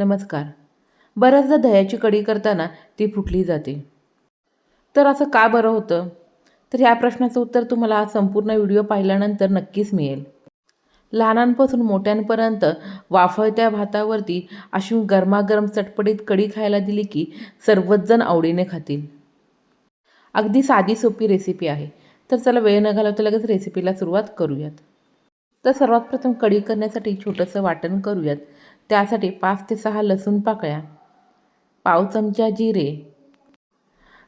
नमस्कार. बऱ्याचदा दह्याची कढी करताना ती फुटली जाते. तर असं का बरं होतं? तर ह्या प्रश्नाचं उत्तर तुम्हाला हा संपूर्ण व्हिडिओ पाहिल्यानंतर नक्कीच मिळेल. लहानांपासून मोठ्यांपर्यंत वाफळत्या भातावरती अशी गरमागरम चटपटीत कढी खायला दिली की सर्वच जण आवडीने खातील. अगदी साधी सोपी रेसिपी आहे. तर चला वेळ न घालवता लगेच रेसिपीला सुरुवात करूयात. तर सर्वात प्रथम कढी करण्यासाठी छोटंसं वाटण करूयात. त्यासाठी पाच ते सहा लसूण पाकळ्या पाव चमचा जिरे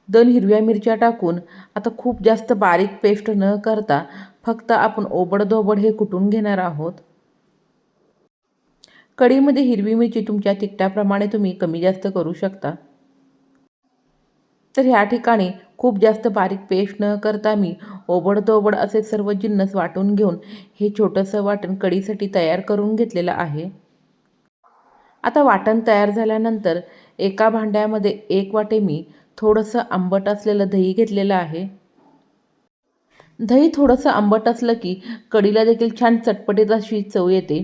दोन हिरव्या मिरच्या टाकून आता खूप जास्त बारीक पेस्ट न करता फक्त आपण ओबडधोबड हे कुटून घेणार आहोत. कढीमध्ये हिरवी मिरची तुमच्या तिखटाप्रमाणे तुम्ही कमी जास्त करू शकता. तर ह्या ठिकाणी खूप जास्त बारीक पेस्ट न करता मी ओबडधोबड असे सर्व जिन्नस वाटून घेऊन हे छोटंसं वाटण कढीसाठी तयार करून घेतलेलं आहे. आता वाटण तयार झाल्यानंतर एका भांड्यामध्ये एक वाटे मी थोडंसं आंबट असलेलं दही घेतलेलं आहे. दही थोडंसं आंबट असलं की कढीला देखील छान चटपटीत अशी चव येते.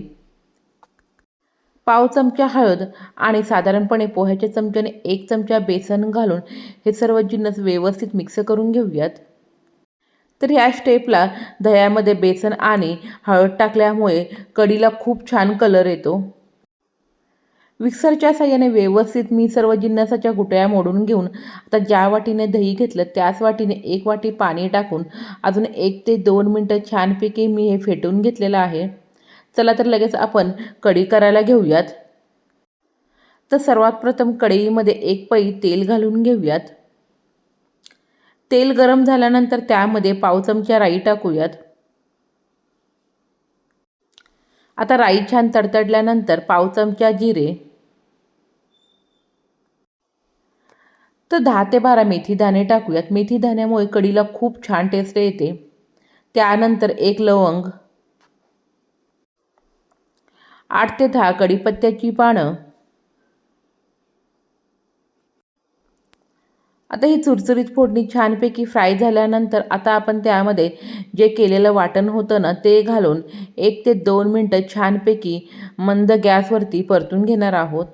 पाव चमचा हळद आणि साधारणपणे पोह्याच्या चमच्याने एक चमचा बेसन घालून हे सर्व जिन्नस व्यवस्थित मिक्स करून घेऊयात. तर ह्या स्टेपला दह्यामध्ये बेसन आणि हळद टाकल्यामुळे कढीला खूप छान कलर येतो. मिक्सरच्या साह्याने व्यवस्थित मी सर्व जिन्नसाच्या गुटळ्या मोडून घेऊन आता ज्या वाटीने दही घेतलं त्याच वाटीने एक वाटी पाणी टाकून अजून एक ते दोन मिनटं छानपैकी मी हे फेटून घेतलेलं आहे. चला तर लगेच आपण कढी करायला घेऊयात. तर सर्वात प्रथम कढईमध्ये एक पै तेल घालून घेऊयात. तेल गरम झाल्यानंतर त्यामध्ये पाव चमचा राई टाकूयात. आता राई छान तडतडल्यानंतर पाव चमचा जिरे. तर दहा ते बारा मेथी दाणे टाकूयात. मेथी दाण्यामुळे कढीला खूप छान टेस्ट येते. त्यानंतर एक लवंग आठ ते दहा कढीपत्त्याची पानं. आता ही चुरचुरीत फोडणी छानपैकी फ्राय झाल्यानंतर आता आपण त्यामध्ये जे केलेलं वाटण होतं ना ते घालून एक ते दोन मिनटं छानपैकी मंद गॅसवरती परतून घेणार आहोत.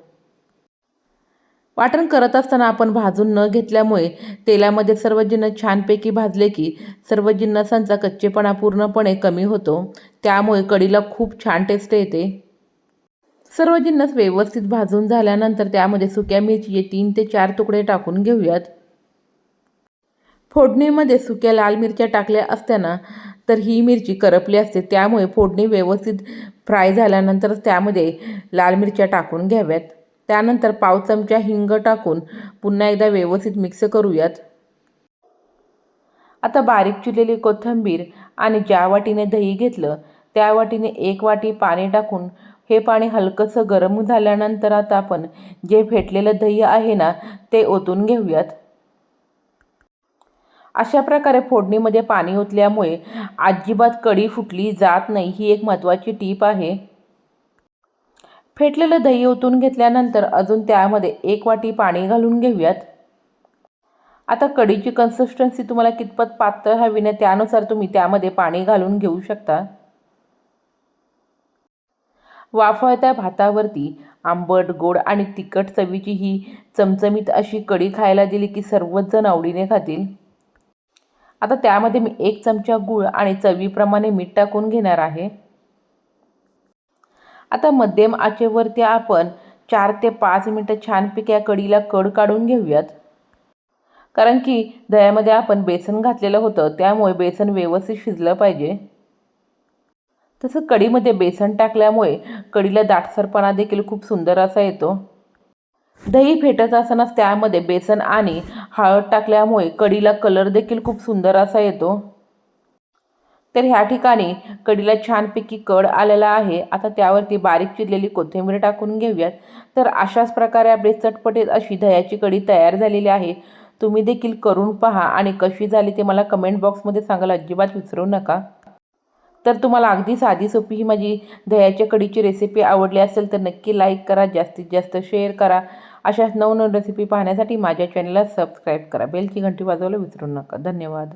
वाटण करत असताना आपण भाजून न घेतल्यामुळे तेलामध्ये सर्व जिन्न छानपैकी भाजले की सर्व जिन्नसांचा कच्चेपणा पूर्णपणे कमी होतो. त्यामुळे कढीला खूप छान टेस्ट येते. सर्व जिन्नस व्यवस्थित भाजून झाल्यानंतर त्यामध्ये सुक्या मिरचीचे तीन ते चार तुकडे टाकून घेऊयात. फोडणीमध्ये सुक्या लाल मिरच्या टाकल्या असताना तर ही मिरची करपली असते. त्यामुळे फोडणी व्यवस्थित फ्राय झाल्यानंतर त्यामध्ये लाल मिरच्या टाकून घ्याव्यात. त्यानंतर पाव चमचा हिंग टाकून पुन्हा एकदा व्यवस्थित मिक्स करूयात. आता बारीक चिरलेली कोथिंबीर आणि ज्या वाटीने दही घेतलं त्या वाटीने एक वाटी पाणी टाकून हे पाणी हलकंसं गरम झाल्यानंतर आता आपण जे फेटलेलं दही आहे ना ते ओतून घेऊयात. अशा प्रकारे फोडणीमध्ये पाणी ओतल्यामुळे अजिबात कढी फुटली जात नाही ही एक महत्त्वाची टीप आहे. फेटलेलं दही ओतून घेतल्यानंतर अजून त्यामध्ये एक वाटी पाणी घालून घेऊयात. आता कढीची कन्सिस्टन्सी तुम्हाला कितपत पातळ हवी ना त्यानुसार तुम्ही त्यामध्ये पाणी घालून घेऊ शकता. वाफळत्या भातावरती आंबट गोड आणि तिखट चवीची ही चमचमीत अशी कढी खायला दिली की सर्वच जण आवडीने खातील. आता त्यामध्ये मी एक चमचा गूळ आणि चवीप्रमाणे मीठ टाकून घेणार आहे. आता मध्यम आचेवरती आपण चार ते पाच मिनटं छानपैकी या कढीला कड काढून घेऊयात. कारण की दह्यामध्ये आपण बेसन घातलेलं होतं त्यामुळे बेसन व्यवस्थित शिजलं पाहिजे. तसं कढीमध्ये बेसन टाकल्यामुळे कढीला दाटसरपणा देखील खूप सुंदर असा येतो. दही फेटत असतानाच त्यामध्ये बेसन आणि हळद टाकल्यामुळे कढीला कलर देखील खूप सुंदर असा येतो. तर ह्या ठिकाणी कडीला छानपैकी कड आलेला आहे. आता त्यावरती बारीक चिरलेली कोथिंबीर टाकून घेऊयात. तर अशाच प्रकारे आपली चटपटीत अशी दह्याची कढी तयार झालेली आहे. तुम्ही देखील करून पहा आणि कशी झाली ते मला कमेंट बॉक्समध्ये सांगायला अजिबात विसरू नका. तर तुम्हाला अगदी साधी सोपी ही माझी दह्याच्या कढीची रेसिपी आवडली असेल तर नक्की लाईक करा जास्तीत जास्त शेअर करा. अशाच नवनवीन रेसिपी पाहण्यासाठी माझ्या चॅनलला सबस्क्राईब करा. बेलची घंटी वाजवायला विसरू नका. धन्यवाद.